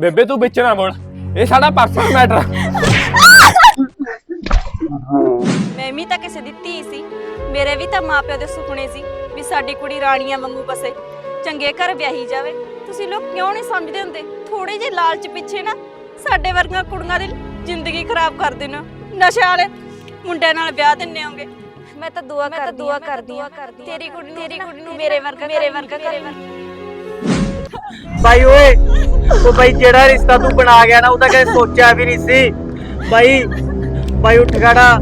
ਬੇਬੇ ਤੂੰ ਵਿੱਚ ਨਾ ਬੋਲ ਇਹ ਸਾਡਾ ਪਰਸਨਲ ਮੈਟਰ ਮੈਂ ਵੀ ਤਾਂ ਕਿਸੇ ਦੀ ਧੀ ਸੀ। ਮੇਰੇ ਵੀ ਤਾਂ ਮਾਪਿਆਂ ਦੇ ਸੁਪਨੇ ਸੀ ਵੀ ਸਾਡੀ ਕੁੜੀ ਰਾਣੀਆਂ ਵਾਂਗੂ ਬਸੇ ਚੰਗੇ ਘਰ ਵਿਆਹੀ ਜਾਵੇ। ਤੁਸੀਂ ਲੋਕ ਕਿਉਂ ਨਹੀਂ ਸਮਝਦੇ ਹੁੰਦੇ? ਥੋੜੇ ਜਿਹੇ ਲਾਲਚ ਪਿੱਛੇ ਨਾ ਸਾਡੇ ਵਰਗੀਆਂ ਕੁੜੀਆਂ ਦੀ ਜ਼ਿੰਦਗੀ ਖਰਾਬ ਕਰ ਦਿੰਦੇ ਹੋ ਨਸ਼ੇ ਵਾਲੇ ਮੁੰਡਿਆਂ ਨਾਲ ਵਿਆਹ ਦਿੰਨੇ ਹੋਗੇ ਮੈਂ ਤਾਂ ਦੁਆ ਕਰਦੀ ਦੁਆ ਕਰਦੀ ਆ ਤੇਰੀ ਕੁੜੀ ਨੂੰ ਤੇਰੀ ਕੁੜੀ ਨੂੰ ਮੇਰੇ ਵਰਗਾ ਮੇਰੇ ਵਰਗਾ ਕਰ ਬਾਈ ਓਏ, ਉਹ ਬਾਈ ਜਿਹੜਾ ਰਿਸ਼ਤਾ ਤੂੰ ਬਣਾ ਗਿਆ ਨਾ ਉਹ ਤਾਂ ਕਦੇ ਸੋਚਿਆ ਵੀ ਨਹੀਂ ਸੀ। ਬਾਈ ਬਾਈ ਉੱਠ ਖੜਾ।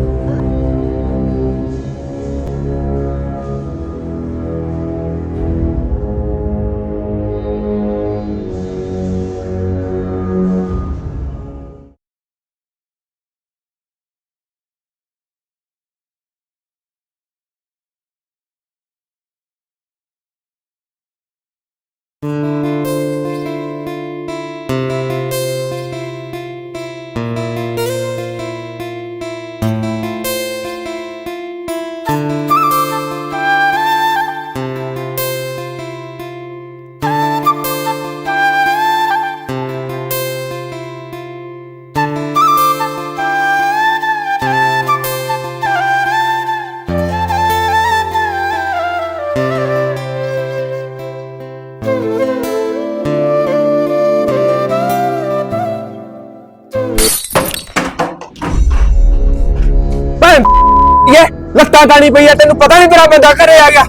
ਲੱਤਾਂ ਤਾਣੀ ਪਈ ਆ ਤੈਨੂੰ ਪਤਾ ਨਹੀਂ ਤੇਰਾ ਬੰਦਾ ਘਰੇ ਆ ਗਿਆ।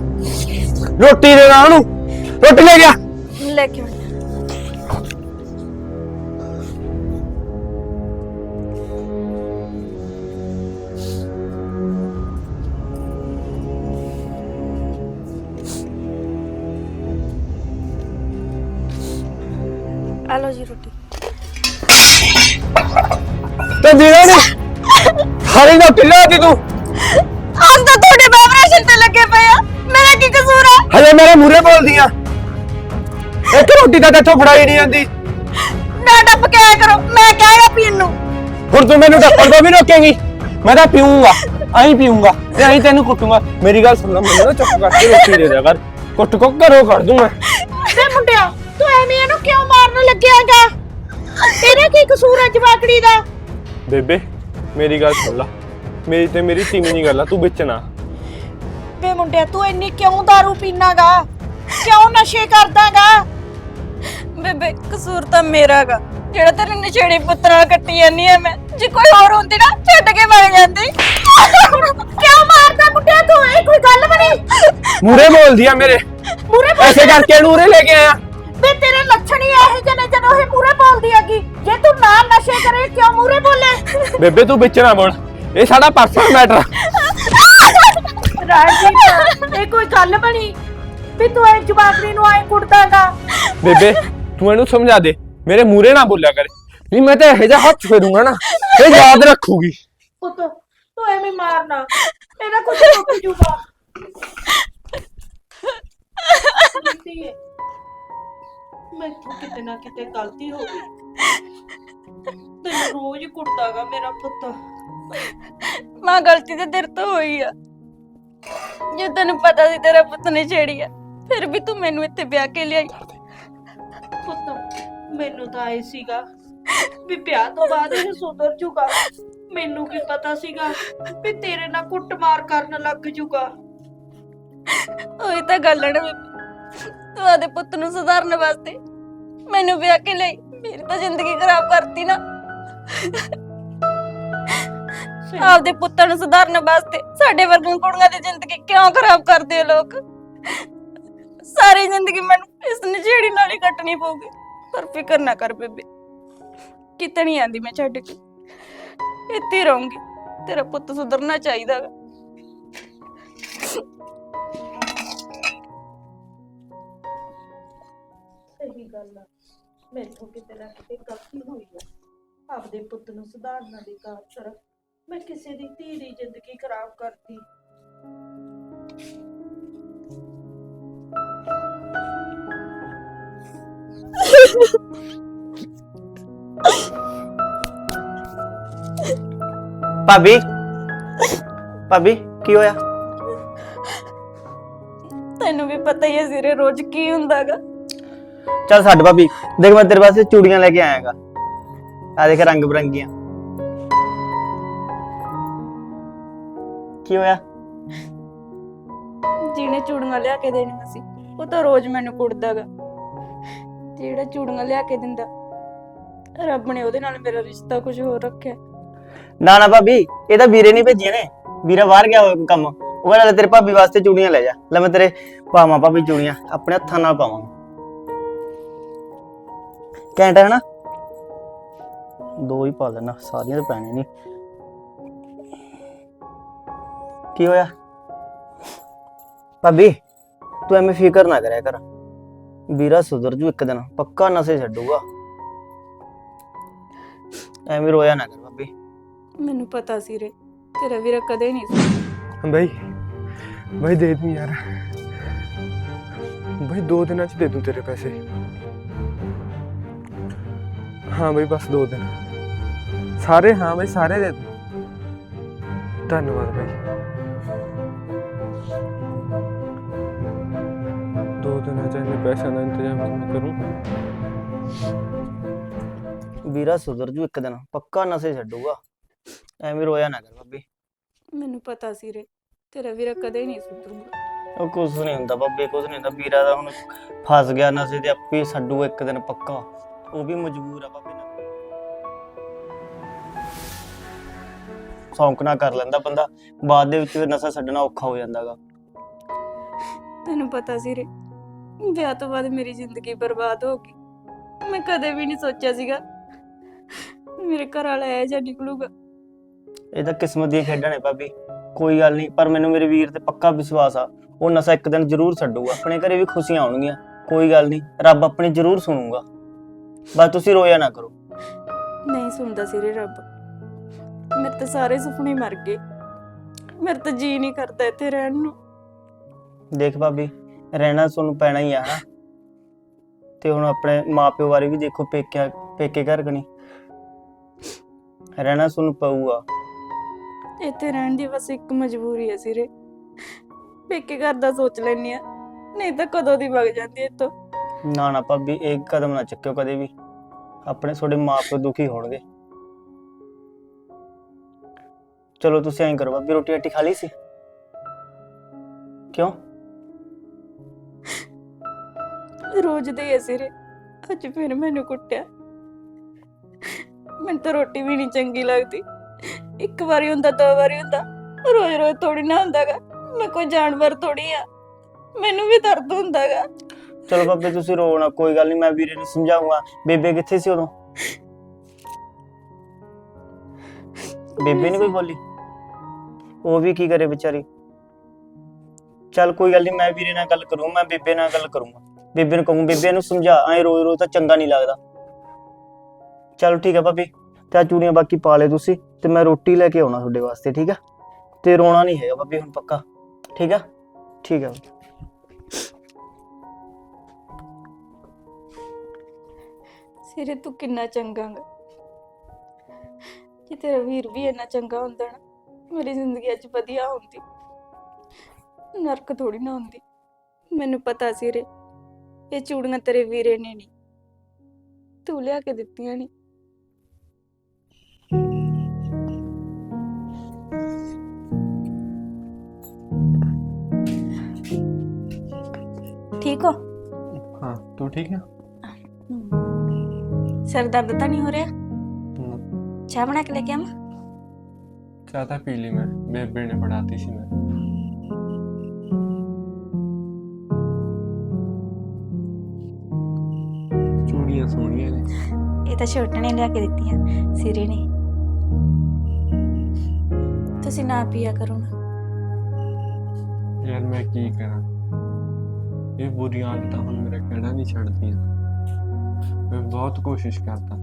ਰੋਟੀ ਦੇ ਨਾਲ ਉਹਨੂੰ। ਰੋਟੀ ਲੈ ਗਿਆ। ਲੈ ਕੇ ਆ। ਲਓ ਜੀ ਰੋਟੀ। ਤੇ ਵੀਰੇ ਨੇ ਹਰੀ ਦਾ ਕਿੱਲਾ ਦੀ ਤੂੰ। ਹਲੇ ਮੇਰੇ ਮੂਰੇ ਬੋਲਦੀਆਂ। ਇੱਕ ਰੋਟੀ ਤਾਂ ਤੇਥੋਂ ਫੜਾਈ ਨਹੀਂ ਜਾਂਦੀ। ਨਾ ਡੱਪ ਕੇ ਆਇਆ ਕਰੋ ਮੈਂ ਕਹਾਂਗਾ ਪੀਣ ਨੂੰ। ਹੁਣ ਤੂੰ ਮੈਨੂੰ ਟੱਪਣ ਤੋਂ ਵੀ ਰੋਕੇਂਗੀ। ਮੈਂ ਤਾਂ ਪੀਊਂਗਾ ਐਂ ਪੀਊਂਗਾ ਤੇ ਐਂ ਤੈਨੂੰ ਕੁੱਟੂੰਗਾ। ਮੇਰੀ ਗੱਲ ਸੁਣ ਲੈ ਮੈਨੂੰ ਨਾ ਚੁੱਪ ਕਰਕੇ ਰੋਟੀ ਦੇ ਦਿਆ ਕਰ। ਕੁੱਟ ਕੁੱਟ ਘਰੋਂ ਕੱਢ ਦੂੰ ਮੈਂ। ਵੇ ਮੁੰਡਿਆ ਤੂੰ ਐਵੇਂ ਇਹਨੂੰ ਕਿਉਂ ਮਾਰਨ ਲੱਗਿਆਗਾ? ਇਹਦਾ ਕੀ ਕਸੂਰ ਹੈ ਜਵਾਕੜੀ ਦਾ? ਬੇਬੇ ਮੇਰੀ ਗੱਲ ਸੁਣ ਲੈ। ਮੇਰੀ ਤੇ ਮੇਰੀ ਤੀਵੀਂ ਦੀ ਗੱਲ ਆ ਤੂੰ ਵਿੱਚ ਨਾ। ਵੇ ਮੁੰਡਿਆ ਤੂੰ ਇੰਨੀ ਕਿਉਂ दारू ਪੀਨਾਗਾ ਕਿਉਂ ਨਸ਼ੇ ਕਰਦਾਗਾ? ਬੇਬੇ ਕਸੂਰ ਤਾਂ ਮੇਰਾਗਾ। ਜਿਹੜਾ ਤੇਰੇ ਨਸ਼ੇੜੀ ਪੁੱਤਰ ਨਾਲ ਕੱਟੀ ਜਾਂਦੀ ਐ ਮੈਂ ਜੇ ਕੋਈ ਹੋਰ ਹੁੰਦੀ ਨਾ ਛੱਡ ਕੇ ਵਗ ਜਾਂਦੀ। ਕਿਉਂ ਮਾਰਦਾ ਮੁੰਡਿਆ ਤੂੰ? ਇਹ ਕੋਈ ਗੱਲ ਬਣੀ? ਮੂਰੇ ਬੋਲਦੀ ਆ ਮੇਰੇ। ਮੂਰੇ ਐਸੇ ਕਰਕੇ ਇਹਨੂੰ ਉਰੇ ਲੈ ਕੇ ਆਇਆ। ਵੇ ਤੇਰੇ ਲੱਛਣ ਹੀ ਇਹੋ ਜਿਹੇ ਨੇ ਜਦੋਂ ਇਹ ਮੂਰੇ ਬੋਲਦੀ ਹੈਗੀ। ਜੇ ਤੂੰ ਨਾ ਨਸ਼ੇ ਕਰੇ ਕਿਉਂ ਮੂਰੇ ਬੋਲੇ? ਬੇਬੇ ਤੂੰ ਵਿੱਚ ਨਾ ਬੋਲ। ਇਹ ਸਾਡਾ ਪਰਸਨਲ ਮੈਟਰ ਰਾਜੀਤ ਇਹ ਕੋਈ ਗੱਲ ਬਣੀ? ਵੀ ਤੂੰ ਇਹ ਜਵਾਕੜੀ ਨੂੰ ਐ ਕੁੱਟਦਾਗਾ। ਬੇਬੇ ਤੂੰ ਇਹਨੂੰ ਸਮਝਾ ਦੇ। ਮੇਰੇ ਮੂਰੇ ਨਾ ਬੋਲਿਆ ਕਰੇ। ਨਹੀਂ ਮੈਂ ਤਾਂ ਇਹੋ ਜਿਹਾ ਹੱਥ ਫੇਰੂੰਗਾ ਨਾ ਇਹ ਯਾਦ ਰੱਖੂਗੀ। ਪੁੱਤ ਤੂੰ ਐਵੇਂ ਮਾਰਨਾ। ਇਹਦਾ ਕੁਝ ਰੁਕ ਜੂਗਾ। ਧੀਏ, ਮੈਥੋਂ ਕਿਤੇ ਨਾ ਕਿਤੇ ਗਲਤੀ ਹੋ ਗਈ। ਤੈਨੂੰ ਰੋਜ਼ ਕੁੱਟਦਾਗਾ ਮੇਰਾ ਪੁੱਤ। ਮਾਂ ਗਲਤੀ ਤੇ ਤੇਰੇ ਤੋਂ ਹੋਈ ਆ। ਜੇ ਤੈਨੂੰ ਪਤਾ ਸੀ ਤੇਰਾ ਪੁੱਤ ਨੇ ਛੇੜੀ ਆ ਫਿਰ ਵੀ ਤੂੰ ਮੈਨੂੰ ਇੱਥੇ ਵਿਆਹ ਕੇ ਲਿਆਈ। ਪੁੱਤ ਮੈਨੂੰ ਤਾਂ ਆਏ ਸੀਗਾ ਵੀ ਵਿਆਹ ਤੋਂ ਬਾਅਦ ਇਹ ਸੁਧਰ ਜੂਗਾ। ਮੈਨੂੰ ਕੀ ਪਤਾ ਸੀਗਾ ਵੀ ਤੇਰੇ ਨਾਲ ਕੁੱਟਮਾਰ ਕਰਨ ਲੱਗ ਜੂਗਾ। ਉਹੀ ਤਾਂ ਗੱਲ ਹੈ ਨਾ ਬੇਬੇ। ਤੂੰ ਆਦੇ ਪੁੱਤ ਨੂੰ ਸੁਧਾਰਨ ਵਾਸਤੇ ਮੈਨੂੰ ਵਿਆਹ ਕੇ ਲਈ ਮੇਰੀ ਤਾਂ ਜ਼ਿੰਦਗੀ ਖਰਾਬ ਕਰਤੀ ਨਾ। ਆਪਦੇ ਪੁੱਤਾਂ ਨੂੰ ਸੁਧਾਰਨ ਵਾਸਤੇ ਸਾਡੇ ਵਰਗੀਆਂ ਕੁੜੀਆਂ ਦੀ ਜ਼ਿੰਦਗੀ ਕਿਉਂ ਖਰਾਬ ਕਰਦੇ ਹੋ ਲੋਕ? ਸਾਰੀ ਜ਼ਿੰਦਗੀ ਮੈਨੂੰ ਇਸ ਨਜੇੜੀ ਨਾਲ ਹੀ ਕੱਟਣੀ ਪਊਗੀ। ਪਰ ਫਿਕਰ ਨਾ ਕਰ ਬੇਬੇ। ਕਿਤੇ ਨਹੀਂ ਆਂਦੀ ਮੈਂ ਛੱਡ ਕੇ। ਇੱਥੇ ਰਹੂੰਗੀ। ਤੇਰਾ ਪੁੱਤ ਸੁਧਰਨਾ ਚਾਹੀਦਾ ਸਹੀ ਗੱਲ ਆ। ਮੈਥੋਂ ਕਿਤੇ ਨਾ ਕਿਤੇ ਗਲਤੀ ਹੋਈ ਆ। ਆਪਦੇ ਪੁੱਤ ਨੂੰ ਸੁਧਾਰਨਾ ਦੀ ਖਾਤਰ ਮੈਂ ਕਿਸੇ ਦੀ ਧੀ ਦੀ ਜ਼ਿੰਦਗੀ ਖਰਾਬ ਕਰਤੀ। ਭਾਬੀ ਭਾਬੀ ਕੀ ਹੋਇਆ? ਤੈਨੂੰ ਵੀ ਪਤਾ ਹੀ ਹੈ ਸਿਰੇ ਰੋਜ਼ ਕੀ ਹੁੰਦਾਗਾ। ਚੱਲ ਛੱਡ ਭਾਬੀ ਦੇਖ ਮੈਂ ਤੇਰੇ ਵਾਸਤੇ ਚੂੜੀਆਂ ਲੈ ਕੇ ਆਇਆਗਾ। ਆ ਦੇਖ ਰੰਗ ਬਰੰਗੀਆਂ। ਕੀ ਹੋਇਆ? ਜਿਹਨੇ ਚੂੜੀਆਂ ਲਿਆ ਕੇ ਦੇਣੀਆਂ ਸੀ ਉਹ ਤਾਂ ਰੋਜ਼ ਮੈਨੂੰ ਕੁੱਟਦਾਗਾ। ਜਿਹੜਾ ਚੂੜੀਆਂ ਲਿਆ ਕੇ ਦਿੰਦਾ ਰੱਬ ਨੇ ਉਹਦੇ ਨਾਲ ਮੇਰਾ ਰਿਸ਼ਤਾ ਕੁਝ ਹੋਰ ਰੱਖਿਆ। ਨਾ ਨਾ ਭਾਬੀ ਇਹ ਤਾਂ ਵੀਰੇ ਨਹੀਂ ਭੇਜੀਆਂ ਨੇ। ਵੀਰਾ ਬਾਹਰ ਗਿਆ ਹੋਇਆ ਕੰਮ। ਉਹ ਕਹਿੰਦਾ ਤੇਰੇ ਭਾਬੀ ਵਾਸਤੇ ਚੂੜੀਆਂ ਲੈ ਜਾ। ਲੈ ਮੈਂ ਤੇਰੇ ਪਾਵਾਂ ਭਾਬੀ ਚੂੜੀਆਂ ਆਪਣੇ ਹੱਥਾਂ ਨਾਲ ਪਾਵਾਂ। ਘੈਂਟ ਹੈ ਨਾ? ਦੋ ਹੀ ਪਾ ਲੈਣਾ ਸਾਰੀਆਂ ਤਾਂ ਪੈਣੀਆਂ ਨਹੀਂ। ਕੀ ਹੋਇਆ? ਭਾਬੀ ਤੂੰ ਐਵੇਂ ਫਿਕਰ ਨਾ ਕਰਿਆ ਕਰ। ਵੀਰਾ ਸੁਧਰ ਜੂ ਇੱਕ ਦਿਨ ਪੱਕਾ ਨਸ਼ੇ ਛੱਡੂਗਾ। ਐਵੇਂ ਰੋਇਆ ਨਾ ਕਰ ਭਾਬੀ। ਮੈਨੂੰ ਪਤਾ ਸੀ ਰੇ ਤੇਰਾ ਵੀਰਾ ਕਦੇ ਨਹੀਂ ਸੀ ਭਾਈ ਭਾਈ ਦੇ ਦੂੰ ਯਾਰ। ਭਾਈ ਦੋ ਦਿਨਾਂ ਚ ਦੇ ਦੂੰ ਤੇਰੇ ਪੈਸੇ। ਹਾਂ ਭਾਈ ਬਸ ਦੋ ਦਿਨ। ਸਾਰੇ ਹਾਂ ਭਾਈ ਸਾਰੇ ਦੇ ਦੂੰ। ਧੰਨਵਾਦ ਭਾਈ ਮੈਂ ਤਾਂ ਪੈਸਿਆਂ ਦਾ ਇੰਤਜ਼ਾਮ ਕਿਵੇਂ ਕਰੂੰ? ਵੀਰਾ ਸੁਧਰ ਜੂ ਇੱਕ ਦਿਨ ਪੱਕਾ ਨਸ਼ੇ ਛੱਡੂਗਾ। ਐਵੇਂ ਰੋਇਆ ਨਾ ਕਰ ਬੱਬੀ ਮੈਨੂੰ ਪਤਾ ਸੀ ਰੇ ਤੇਰਾ ਵੀਰਾ ਕਦੇ ਨਹੀਂ ਸੁਧਰੂਗਾ। ਉਹ ਕੁਝ ਨਹੀਂ ਹੁੰਦਾ ਬੱਬੇ ਕੁਝ ਨਹੀਂ ਹੁੰਦਾ। ਵੀਰਾ ਦਾ ਹੁਣ ਫਸ ਗਿਆ ਨਸ਼ੇ ਤੇ ਆਪੇ ਛੱਡੂ ਇੱਕ ਦਿਨ ਪੱਕਾ। ਉਹ ਵੀ ਮਜਬੂਰ ਆ ਬੱਬੇ ਨਾ ਸੌਂਕਣਾ ਕਰ ਲੈਂਦਾ ਬੰਦਾ। ਬਾਅਦ ਦੇ ਵਿੱਚ ਨਸ਼ਾ ਛੱਡਣਾ ਔਖਾ ਹੋ ਜਾਂਦਾਗਾ। ਤੈਨੂੰ ਪਤਾ ਸੀ ਰੇ ਵਿਆਹ ਤੋਂ ਬਾਅਦ ਮੇਰੀ ਜ਼ਿੰਦਗੀ ਬਰਬਾਦ ਹੋ ਗਈ। ਮੈਂ ਕਦੇ ਵੀ ਨਹੀਂ ਸੋਚਿਆ ਸੀਗਾ ਮੇਰੇ ਘਰ ਵਾਲਾ ਇਹ ਜਾਂ ਨਿਕਲੂਗਾ। ਇਹ ਤਾਂ ਕਿਸਮਤ ਦੀਆਂ ਖੇਡਾਂ ਨੇ ਭਾਬੀ। ਕੋਈ ਗੱਲ ਨਹੀਂ ਪਰ ਮੈਨੂੰ ਮੇਰੇ ਵੀਰ ਤੇ ਪੱਕਾ ਵਿਸ਼ਵਾਸ ਆ ਉਹ ਨਸ਼ਾ ਇੱਕ ਦਿਨ ਜ਼ਰੂਰ ਛੱਡੂਗਾ ਆਪਣੇ ਘਰੇ ਵੀ ਖੁਸ਼ੀਆਂ ਆਉਣਗੀਆਂ। ਕੋਈ ਗੱਲ ਨਹੀਂ ਰੱਬ ਆਪਣੀ ਜ਼ਰੂਰ ਸੁਣੂਗਾ। ਬਸ ਤੁਸੀਂ ਰੋਇਆ ਨਾ ਕਰੋ। ਨਹੀਂ ਸੁਣਦਾ ਸੀ ਰੇ ਰੱਬ। ਮੇਰੇ ਤਾਂ ਸਾਰੇ ਸੁਪਨੇ ਮਰ ਗਏ। ਮੇਰੇ ਤਾਂ ਜੀ ਨਹੀਂ ਕਰਦਾ ਇੱਥੇ ਰਹਿਣ ਨੂੰ। ਦੇਖ ਭਾਬੀ ਰਹਿਣਾ ਤੁਹਾਨੂੰ ਪੈਣਾ ਹੀ ਆ। ਹਨਾ ਤੇ ਹੁਣ ਆਪਣੇ ਮਾਪਿਓ ਬਾਰੇ ਵੀ ਦੇਖੋ ਪੇਕਿਆ ਪੇਕੇ ਘਰ ਕਣੀ। ਰਹਿਣਾ ਤੁਹਾਨੂੰ ਪਊਗਾ। ਇੱਥੇ ਰਹਿਣ ਦੀ ਬਸ ਇੱਕ ਮਜਬੂਰੀ ਹੈ ਸਿਰੇ। ਪੇਕੇ ਘਰ ਦਾ ਸੋਚ ਲੈਣੀ ਆ। ਨਹੀਂ ਤਾਂ ਕਦੋਂ ਦੀ ਵਗ ਜਾਂਦੀ ਇੱਥੋਂ। ਨਾ ਨਾ ਭਾਬੀ ਇਹ ਕਦਮ ਨਾ ਚੱਕਿਓ ਕਦੇ ਵੀ। ਆਪਣੇ ਤੁਹਾਡੇ ਮਾਪਿਓ ਦੁਖੀ ਹੋਣਗੇ। ਚਲੋ ਤੁਸੀਂ ਐਂ ਕਰੋ ਭਾਬੀ ਰੋਟੀ ਰਾਟੀ ਖਾ ਲਈ ਸੀ? ਕਿਉਂ? ਰੋਜ਼ ਦੇ ਐ ਸਿਰੇ। ਅੱਜ ਫਿਰ ਮੈਨੂੰ ਕੁੱਟਿਆ। ਮੈਨੂੰ ਤਾਂ ਰੋਟੀ ਵੀ ਨਹੀਂ ਚੰਗੀ ਲੱਗਦੀ। ਇੱਕ ਵਾਰੀ ਹੁੰਦਾ, ਦੋ ਵਾਰੀ ਹੁੰਦਾ। ਰੋਜ਼ ਰੋਜ਼ ਥੋੜੀ ਨਾ ਹੁੰਦਾਗਾ। ਮੈਂ ਕੋਈ ਜਾਨਵਰ ਥੋੜੀ ਆ। ਮੈਨੂੰ ਵੀ ਦਰਦ ਹੁੰਦਾਗਾ। ਚਲੋ ਭਾਬੀ ਤੁਸੀਂ ਰੋ ਨਾ, ਕੋਈ ਗੱਲ ਨਹੀਂ, ਮੈਂ ਵੀਰੇ ਨੂੰ ਸਮਝਾਉਂਗਾ। ਬੇਬੇ ਕਿੱਥੇ ਸੀ ਉਦੋਂ? ਬੇਬੇ ਨਹੀਂ ਕੋਈ ਬੋਲੀ? ਉਹ ਵੀ ਕੀ ਕਰੇ ਵਿਚਾਰੀ? ਚੱਲ ਕੋਈ ਗੱਲ ਨਹੀਂ, ਮੈਂ ਵੀਰੇ ਨਾਲ ਗੱਲ ਕਰੂੰ, ਮੈਂ ਬੇਬੇ ਨਾਲ ਗੱਲ ਕਰੂੰਗਾ। ਬੇਬੇ ਨੂੰ ਕਹੂੰ, ਬੇਬੇ ਨੂੰ ਸਮਝਾ, ਐ ਰੋਜ਼ ਰੋਜ਼ ਤਾਂ ਚੰਗਾ ਨਹੀਂ ਲੱਗਦਾ। ਚਲੋ ਠੀਕ ਹੈ ਭਾਬੀ, ਤੇ ਆਹ ਚੂੜੀਆਂ ਬਾਕੀ ਪਾ ਲੈ ਤੁਸੀਂ, ਤੇ ਮੈਂ ਰੋਟੀ ਲੈ ਕੇ ਆਉਣਾ ਤੁਹਾਡੇ ਵਾਸਤੇ, ਠੀਕ ਆ? ਤੇ ਰੋਣਾ ਨਹੀਂ ਹੈਗਾ ਭਾਬੀ ਹੁਣ ਪੱਕਾ, ਠੀਕ ਆ? ਠੀਕ ਆ ਸਿਰੇ ਤੂੰ ਕਿੰਨਾ ਚੰਗਾਗਾ ਜੇ ਤੇਰਾ ਵੀਰ ਵੀ ਇੰਨਾ ਚੰਗਾ ਹੁੰਦਾ ਨਾ, ਮੇਰੀ ਜ਼ਿੰਦਗੀ ਅੱਜ ਵਧੀਆ ਹੁੰਦੀ। ਨਰਕ ਥੋੜੀ ਨਾ ਹੁੰਦੀ। ਮੈਨੂੰ ਪਤਾ ਸੀ ਰੇ ਇਹ ਚੂੜੀਆਂ ਤੇਰੇ ਵੀਰੇ ਨੇ ਨਹੀਂ ਤੂੰ ਲਿਆ ਕੇ ਦਿੱਤੀਆਂ ਨੇ। ਠੀਕ ਹੋ? ਹਾਂ ਤੂੰ ਠੀਕ ਹੈ ਸਰ ਦਰਦ ਤਾਂ ਨਹੀਂ ਹੋ ਰਿਹਾ? ਚਾਹ ਬਣਾ ਕੇ ਲੈ ਕੇ ਆਵਾਂ? ਚਾਹ ਤਾਂ ਪੀ ਲਈ ਮੈਂ ਬੇਬੇ ਨੇ ਬਣਾਤੀ ਸੀ ਮੈਂ। ਸੋਹਣੀਆਂ ਨੇ। ਇਹ ਤਾਂ ਛੋਟੇ ਨੇ ਲਿਆ ਕੇ ਦਿੱਤੀਆਂ ਸਿਰੇ ਨੇ। ਤੁਸੀਂ ਨਾ ਪੀਆ ਕਰੋ ਨਾ। ਯਾਰ ਮੈਂ ਕੀ ਕਰਾਂ? ਇਹ ਬੁਰੀਆਂ ਆਦਤਾਂ ਹੁਣ ਮੇਰਾ ਕਿਹੜਾ ਨਹੀਂ ਛੱਡਦੀਆਂ। ਮੈਂ ਬਹੁਤ ਕੋਸ਼ਿਸ਼ ਕਰਦਾ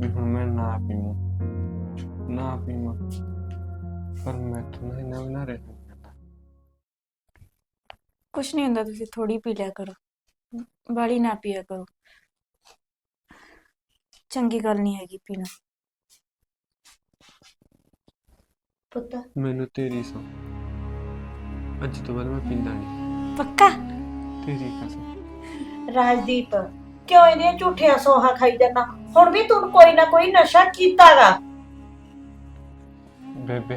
ਵੀ ਹੁਣ ਮੈਂ ਨਾ ਪੀਵਾਂ। ਨਾ ਪੀਵਾਂ। ਪਰ ਮੈਂ ਤੁਹਾਨੂੰ ਨਾ ਬਣਾ ਰਿਹਾ ਕੁਛ ਨਹੀਂ ਹੁੰਦਾ ਤੁਸੀਂ ਥੋੜੀ ਪੀ ਲਿਆ ਕਰੋ। ਬਾਲੀ ਨਾ ਪੀਆ ਕਰੋ। ਚੰਗੀ ਗੱਲ ਨਹੀਂ ਹੈਗੀ ਪੀਣਾ। ਪੁੱਤ। ਮੈਨੂੰ ਤੇਰੀ ਸੌ ਅੱਜ ਤੋਂ ਬਾਅਦ ਮੈਂ ਪੀਂਦਾ ਨਹੀਂ। ਪੱਕਾ? ਤੇਰੀ ਕਸਮ। ਰਾਜਦੀਪ ਕਿਉਂ ਇਹਦੀਆਂ ਝੂਠੀਆਂ ਸੋਹਾਂ ਖਾਈ ਜਾਂਦਾ? ਹੁਣ ਵੀ ਤੂੰ ਕੋਈ ਨਾ ਕੋਈ ਨਸ਼ਾ ਕੀਤਾਗਾ। ਬੇਬੇ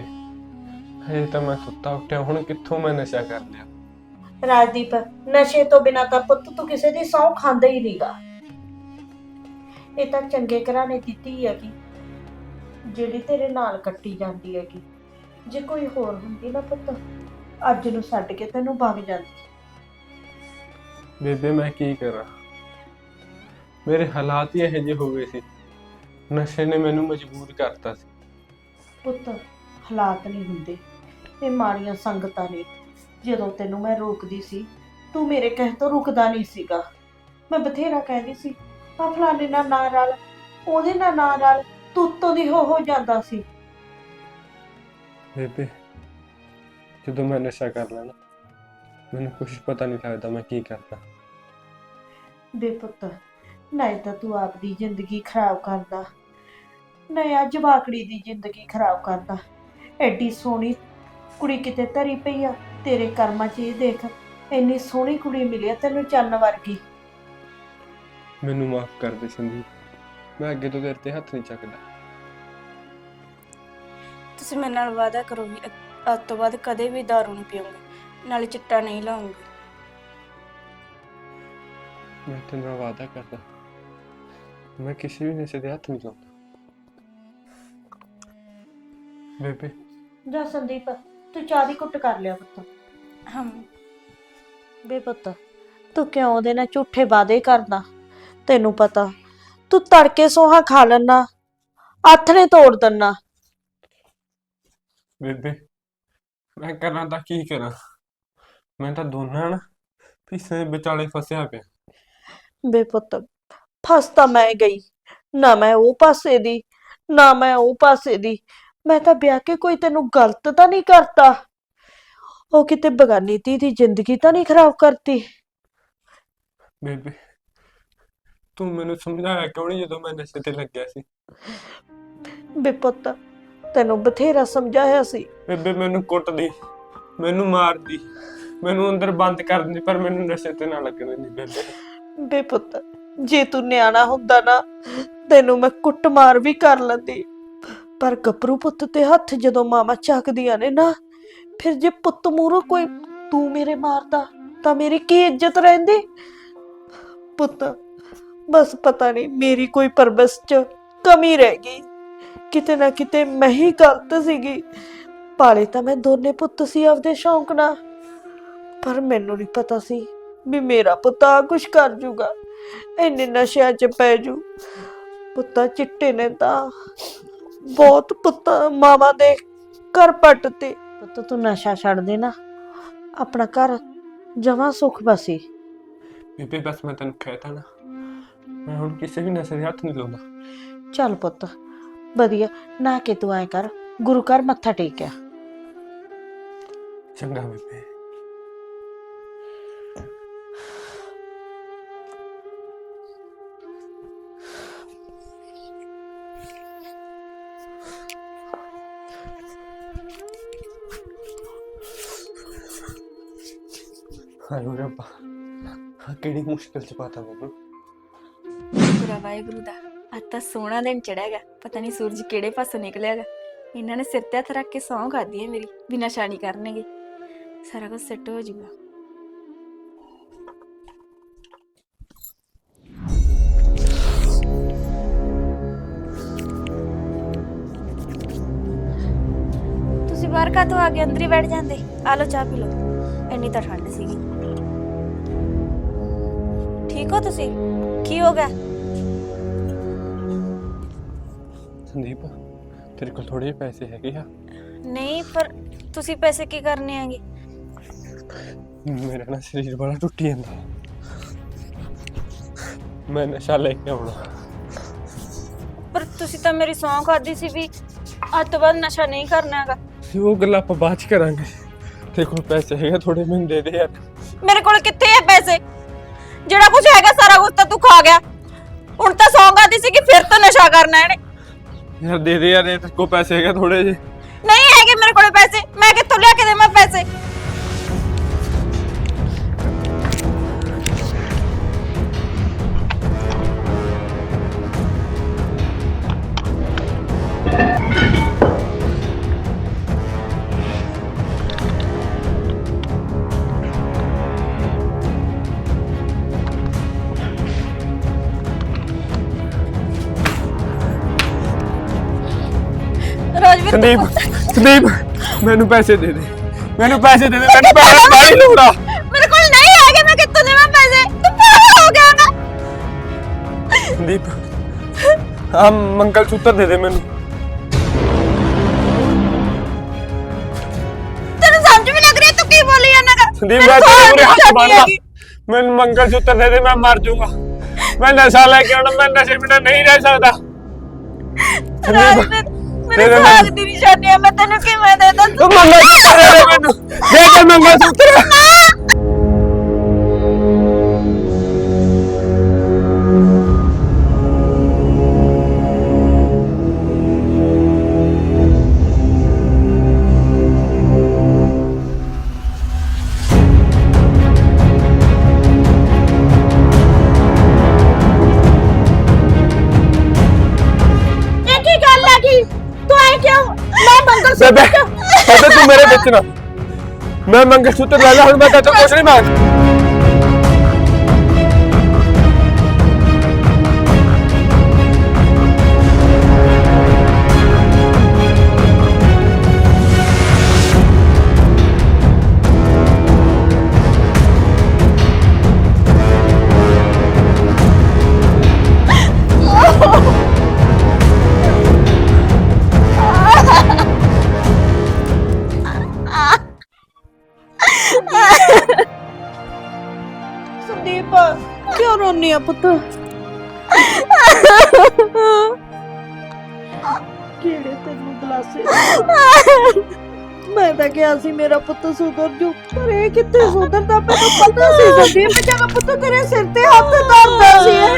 ਹਜੇ ਤਾਂ ਮੈਂ ਸੁੱਤਾ ਉੱਠਿਆ ਹੁਣ ਕਿੱਥੋਂ ਮੈਂ ਨਸ਼ਾ ਕਰ ਲਿਆ? ਰਾਜਦੀਪ ਨਸ਼ੇ ਤੋਂ ਬਿਨਾ ਤਾਂ ਪੁੱਤ ਤੂੰ ਕਿਸੇ ਦੀ ਸਹੁੰ ਖਾਂਦਾ ਹੀ ਨਹੀਂਗਾ। ਇਹ ਤਾਂ ਚੰਗੇ ਘਰਾਣੇ ਦਿੱਤੀ ਹੈਗੀ। ਜਿਹੜੀ ਤੇਰੇ ਨਾਲ ਕੱਟੀ ਜਾਂਦੀ ਹੈਗੀ। ਜੇ ਕੋਈ ਹੋਰ ਹੁੰਦੀ ਨਾ ਪੁੱਤ ਅੱਜ ਨੂੰ ਛੱਡ ਕੇ ਤੈਨੂੰ ਵਗ ਜਾਂਦੀ। ਬੇਬੇ ਮੈਂ ਕੀ ਕਰਾਂ? ਮੇਰੇ ਹਾਲਾਤ ਹੀ ਇਹੋ ਜਿਹੇ ਹੋ ਗਏ ਸੀ। ਨਸ਼ੇ ਨੇ ਮੈਨੂੰ ਮਜਬੂਰ ਕਰਤਾ ਸੀ। ਪੁੱਤ ਹਾਲਾਤ ਨਹੀਂ ਹੁੰਦੇ। ਇਹ ਮਾੜੀਆਂ ਸੰਗਤਾਂ ਨੇ। ਜਦੋਂ ਤੈਨੂੰ ਮੈਂ ਰੋਕਦੀ ਸੀ ਤੂੰ ਮੇਰੇ ਕਹਿ ਤੋਂ ਰੁਕਦਾ ਨਹੀਂ ਸੀਗਾ। ਮੈਂ ਬਥੇਰਾ ਕਹਿੰਦੀ ਸੀ ਆ ਫਲਾਣੇ ਨਾਲ ਨਾ ਰਲ ਉਹਦੇ ਨਾਲ ਨਾ ਰਲ ਤੂੰ ਉੱਤੋਂ ਦੀ ਹੋ ਹੋ ਜਾਂਦਾ ਸੀ। ਬੇਬੇ ਜਦੋਂ ਮੈਂ ਨਸ਼ਾ ਕਰ ਲੈਣਾ ਮੈਨੂੰ ਕੁਝ ਪਤਾ ਨਹੀਂ ਲੱਗਦਾ ਮੈਂ ਕੀ ਕਰਦਾ। ਬੇ ਪੁੱਤ ਨਹੀਂ ਤਾਂ ਤੂੰ ਆਪਦੀ ਜ਼ਿੰਦਗੀ ਖਰਾਬ ਕਰਦਾ। ਨਹੀਂ ਆ ਜਵਾਕੜੀ ਦੀ ਜ਼ਿੰਦਗੀ ਖਰਾਬ ਕਰਦਾ। ਐਡੀ ਸੋਹਣੀ ਕੁੜੀ ਕਿਤੇ ਧਰੀ ਪਈ ਆ ਤੇਰੇ ਕਰਮਾਂ 'ਚ ਇਹ ਦੇਖ ਇੰਨੀ ਸੋਹਣੀ ਕੁੜੀ ਮਿਲੀ ਆ ਤੈਨੂੰ ਚੰਨ ਵਰਗੀ। ਮੈਨੂੰ ਮਾਫ ਕਰ ਦੇ ਸੰਦੀਪ। ਮੈਂ ਅੱਗੇ ਤੋਂ ਤੇਰੇ ਤੇ ਹੱਥ ਨਹੀਂ ਚੱਕਦਾ। ਤੁਸੀਂ ਮੇਰੇ ਨਾਲ ਵਾਅਦਾ ਕਰੋ ਵੀ ਅ- ਅੱਜ ਤੋਂ ਬਾਅਦ ਕਦੇ ਵੀ ਦਾਰੂ ਨਹੀਂ ਪੀਓਗੇ ਨਾਲੇ ਚਿੱਟਾ ਨਹੀਂ ਲਾਉਂਗੇ ਮੈਂ ਤੇਰੇ ਨਾਲ ਵਾਅਦਾ ਕਰਦਾ। ਮੈਂ ਕਿਸੇ ਵੀ ਨਸ਼ੇ ਦੇ ਹੱਥ ਨਹੀਂ ਲਾਉਂਦਾ। ਬੇਬੇ। ਜਾ ਸੰਦੀਪ ਤੂੰ ਚਾਹ ਦੀ ਕੁੱਟ ਕਰ ਲਿਆ ਪੁੱਤ। ਹਮ ਬੇ ਪੁੱਤ ਤੂੰ ਕਿਉਂ ਉਹਦੇ ਨਾਲ ਝੂਠੇ ਵਾਅਦੇ ਕਰਦਾ? ਤੈਨੂੰ ਪਤਾ। ਤੂੰ ਤੜਕੇ ਸੋਹਾ ਖਾ ਲੈਣਾ ਆਥਣੇ ਤੋੜ ਦਿੰਨਾ ਬੇਬੇ ਮੈਂ ਕਰਾਂ ਤਾਂ ਕੀ ਕਰਾਂ? ਮੈਂ ਤਾਂ ਦੋਨਾਂ ਨਾ ਪਿੱਛੇ ਵਿਚਾਲੇ ਫਸਿਆ ਪਿਆ। ਬੇ ਪੁੱਤ ਫਸ ਤਾਂ ਮੈਂ ਗਈ। ਨਾ ਮੈਂ ਉਹ ਪਾਸੇ ਦੀ ਨਾ ਮੈਂ ਉਹ ਪਾਸੇ ਦੀ। ਮੈਂ ਤਾਂ ਵਿਆਹ ਕੇ ਕੋਈ ਤੈਨੂੰ ਗਲਤ ਤਾਂ ਨਹੀਂ ਕਰਤਾ। ਉਹ ਕਿਤੇ ਬਗਾਨੀ ਧੀ ਦੀ ਜ਼ਿੰਦਗੀ ਤਾਂ ਨਹੀਂ ਖਰਾਬ ਕਰਤੀ। ਬੇਬੇ ਤੂੰ ਮੈਨੂੰ ਸਮਝਾਇਆ ਕਿਉਂ ਨਹੀਂ ਜਦੋਂ ਮੈਂ ਨਸ਼ੇ ਤੇ ਲੱਗਿਆ ਸੀ? ਬੇ ਪੁੱਤ ਤੈਨੂੰ ਬਥੇਰਾ ਸਮਝਾਇਆ ਸੀ। ਬੇਬੇ ਮੈਨੂੰ ਕੁੱਟਦੀ ਮੈਨੂੰ ਮਾਰਦੀ ਮੈਨੂੰ ਅੰਦਰ ਬੰਦ ਕਰ ਦਿੰਦੀ ਪਰ ਮੈਨੂੰ ਨਸ਼ੇ ਤੇ ਨਾ ਲੱਗਣ ਦਿੰਦੀ ਬੇਬੇ। ਬੇ ਪੁੱਤ ਜੇ ਤੂੰ ਨਿਆਣਾ ਹੁੰਦਾ ਨਾ ਤੈਨੂੰ ਮੈਂ ਕੁੱਟਮਾਰ ਵੀ ਕਰ ਲੈਂਦੀ। ਪਰ ਗੱਭਰੂ ਪੁੱਤ ਤੇ ਹੱਥ ਜਦੋਂ ਮਾਮਾ ਚੱਕਦੀਆਂ ਨੇ ਨਾ ਫਿਰ ਜੇ ਪੁੱਤ ਮੂਹਰੋਂ ਕੋਈ ਤੂੰ ਮੇਰੇ ਮਾਰਦਾ ਤਾਂ ਮੇਰੀ ਕੀ ਇੱਜ਼ਤ ਰਹਿੰਦੀ? ਪੁੱਤ ਬਸ ਪਤਾ ਨਹੀਂ ਮੇਰੀ ਕੋਈ ਪਰਵਿਸ਼ ਚ ਕਮੀ ਰਹਿ ਗਈ। ਕਿਤੇ ਨਾ ਕਿਤੇ ਮੈਂ ਹੀ ਗਲਤ ਸੀਗੀ। ਪਾਲੇ ਤਾਂ ਮੈਂ ਦੋਨੇ ਪੁੱਤ ਸੀ ਆਪਦੇ ਸ਼ੌਂਕ ਨਾਲ। ਪਰ ਮੈਨੂੰ ਨਹੀਂ ਪਤਾ ਸੀ ਵੀ ਮੇਰਾ ਪੁੱਤ ਆ ਕੁਛ ਕਰ ਜੂਗਾ। ਇੰਨੇ ਨਸ਼ਿਆਂ 'ਚ ਪੈ ਜੂ। ਪੁੱਤਾ ਚਿੱਟੇ ਨੇ ਤਾਂ। ਬਹੁਤ ਪੁੱਤਾਂ ਮਾਵਾਂ ਦੇ ਘਰ ਪੱਟ ਤੇ। ਪੁੱਤ ਤੂੰ ਨਸ਼ਾ ਛੱਡ ਦੇ ਨਾ। ਆਪਣਾ ਘਰ ਜਮਾ ਸੁਖ ਬਸੀ। ਬੇਬੇ ਬਸ ਮੈਂ ਤੈਨੂੰ ਕਹਿਤਾ ਨਾ। ਮੈਂ ਹੁਣ ਕਿਸੇ ਵੀ ਨਸ਼ੇ ਦੇ ਹੱਥ ਨਹੀਂ ਲਾਉਂਦਾ। ਚੱਲ ਪੁੱਤ ਵਧੀਆ ਨਾ ਕਿ ਤੂੰ ਐ ਕਰ ਗੁਰੂ ਘਰ ਮੱਥਾ ਟੇਕਿਆ ਚੰਗਾ ਬੇਬੇ। ਹਾਏ ਰੱਬਾ ਆਹ ਕਿਹੜੀ ਮੁਸ਼ਕਿਲ ਚ ਪਾਤਾ ਮੈਨੂੰ ਸ਼ੁਕਰ ਵਾਹਿਗੁਰੂ ਦਾ। ਅੱਜ ਤਾਂ ਸੋਹਣਾ ਦਿਨ ਚੜਿਆ ਚੜਿਆਗਾ। ਪਤਾ ਨਹੀਂ ਸੂਰਜ ਕਿਹੜੇ ਪਾਸੋਂ ਨਿਕਲਿਆ ਨਿਕਲਿਆਗਾ। ਇਹਨਾਂ ਨੇ ਸਿਰ ਤੇ ਹੱਥ ਰੱਖ ਕੇ ਸੌਂ ਖਾਦੀ ਹੈ ਮੇਰੀ, ਬਿਨਾਂ ਸ਼ਾਨੀ ਕਰਨਗੇ। ਸਾਰਾ ਕੁਝ ਸੈੱਟ ਹੋ ਜਾਊਗਾ। ਤੁਸੀਂ ਬਾਹਰ ਕਾ ਤੋਂ ਆ ਕੇ ਅੰਦਰ ਹੀ ਬੈਠ ਜਾਂਦੇ। ਆ ਲਓ ਚਾਹ ਪੀ ਲਓ। ਇੰਨੀ ਤਾਂ ਠੰਡ ਸੀਗੀ। ਠੀਕ ਹੋ ਤੁਸੀਂ? ਕੀ ਹੋ ਗਿਆ? ਸੰਦੀਪ ਤੇਰੇ ਕੋਲ ਥੋੜੇ ਜਿਹੇ ਪੈਸੇ ਹੈਗੇ ਆ। ਨਹੀਂ ਪਰ ਤੁਸੀਂ ਪੈਸੇ ਕੀ ਕਰਨੇ ਆਗੇ ਮੇਰਾ ਨਾ ਸਰੀਰ ਬੜਾ ਟੁੱਟੀ ਜਾਂਦਾ। ਮੈਂ ਨਸ਼ਾ ਲੈ ਕੇ ਆਉਣਾ। ਪਰ ਤੁਸੀਂ ਤਾਂ ਮੇਰੀ ਸੌਂ ਖਾਦੀ ਸੀ ਵੀ ਅੱਜ ਤੋਂ ਬਾਅਦ ਨਸ਼ਾ ਨਹੀਂ ਕਰਨਾ ਹੈਗਾ। ਉਹ ਗੱਲਾਂ ਆਪਾਂ ਬਾਅਦ ਚ ਕਰਾਂਗੇ। ਤੇਰੇ ਕੋਲ ਪੈਸੇ ਹੈਗੇ ਥੋੜੇ ਮੈਨੂੰ ਦੇ ਦੇ ਯਾਰ। ਮੇਰੇ ਕੋਲ ਕਿੱਥੇ ਹੈ ਪੈਸੇ? ਜਿਹੜਾ ਕੁਝ ਹੈਗਾ ਸਾਰਾ ਕੁਝ ਤਾਂ ਤੂੰ ਖਾ ਗਿਆ। ਹੁਣ ਤਾਂ ਸੌਂ ਖਾਦੀ ਸੀ ਕਿ ਫਿਰ ਤੋਂ ਨਸ਼ਾ ਕਰਨਾ ਇਹਨੇ। ਯਾਰ ਦੇ ਦੇ ਯਾਰ ਇਹ ਤੇਰੇ ਕੋਲ ਪੈਸੇ ਹੈਗੇ ਥੋੜੇ ਜਿਹੇ। ਨਹੀਂ ਹੈਗੇ ਮੇਰੇ ਕੋਲ ਪੈਸੇ। ਮੈਂ ਕਿੱਥੋਂ ਲਿਆ ਕੇ ਦੇਵਾਂ ਪੈਸੇ? ਸੰਦੀਪ ਸੰਦੀਪ ਮੈਨੂੰ ਪੈਸੇ ਦੇ ਦੇ। ਮੈਨੂੰ ਪੈਸੇ ਦੇ ਦੇ ਮੈਨੂੰ ਪੈਸੇ ਬਾਹਲੀ ਲੋੜ ਮੇਰੇ ਕੋਲ ਨਹੀਂ ਹੈਗੇ ਮੈਂ ਕਿੱਥੋਂ ਦੇਵਾਂ ਪੈਸੇ? ਤੂੰ ਪਾਗਲ ਹੋ ਗਿਆ ਨਾ। ਸੰਦੀਪ ਆ ਮੰਗਲ ਸੂਤਰ ਦੇ ਦੇ ਮੈਨੂੰ। ਤੈਨੂੰ ਸਮਝ ਵੀ ਲੱਗ ਰਹੀ ਤੂੰ ਕੀ ਬੋਲੀ ਜਾਂਦਾ ਗਾ? ਸੰਦੀਪ ਮੈਂ ਤੇਰੇ ਮੂਹਰੇ ਹੱਥ ਹੈਗੀ। ਮੈਨੂੰ ਮੰਗਲ ਸੂਤਰ ਦੇ ਦੇ ਮੈਂ ਮਰ ਜਾਊਂਗਾ। ਮੈਂ ਨਸ਼ਾ ਲੈ ਕੇ ਆਉਣਾ ਮੈਂ ਨਸ਼ੇ ਬਿਨਾਂ ਨਹੀਂ ਰਹਿ ਸਕਦਾ। ਦੇ ਮੇਰੇ ਸਾਗ ਦੀ ਨਿਸ਼ਾਨੀ ਆ ਮੈਂ ਤੈਨੂੰ ਕਿਵੇਂ ਦੇ ਦਾਂ ਤੂੰ ਮੰਗਲ ਸੂਤਰ ਦੇ ਮੈਨੂੰ। ਦੇ ਦੇ ਮੰਗਲ ਸੂਤਰ। ਮੈਂ ਮੰਗਲ ਬੇਬੇ ਬੇਬੇ ਤੂੰ ਮੇਰੇ ਵਿੱਚ ਨਾ। ਮੈਂ ਮੰਗਲ ਸੂਤਰ ਲੈ ਲਾ ਹੁਣ ਮੈਂ ਕਹਤਾ ਕੁਛ ਨਹੀਂ ਮੰਗ ਆ ਪੁੱਤ? ਕਿਹੜੇ ਤੈਨੂੰ ਗਲਾਸੇ ਮੈਂ ਤਾਂ ਕਿਹਾ ਸੀ ਮੇਰਾ ਪੁੱਤ ਸੁਧਰ ਜੂ ਪਰ ਇਹ ਕਿੱਥੇ ਸੁਧਰਦਾ ਮੈਨੂੰ ਪਤਾ ਸੀ ਜਦੋਂ ਪੁੱਤ ਤੇਰੇ ਸਿਰ ਤੇ ਹੱਥ ਧਰਦਾ ਸੀ ਇਹ।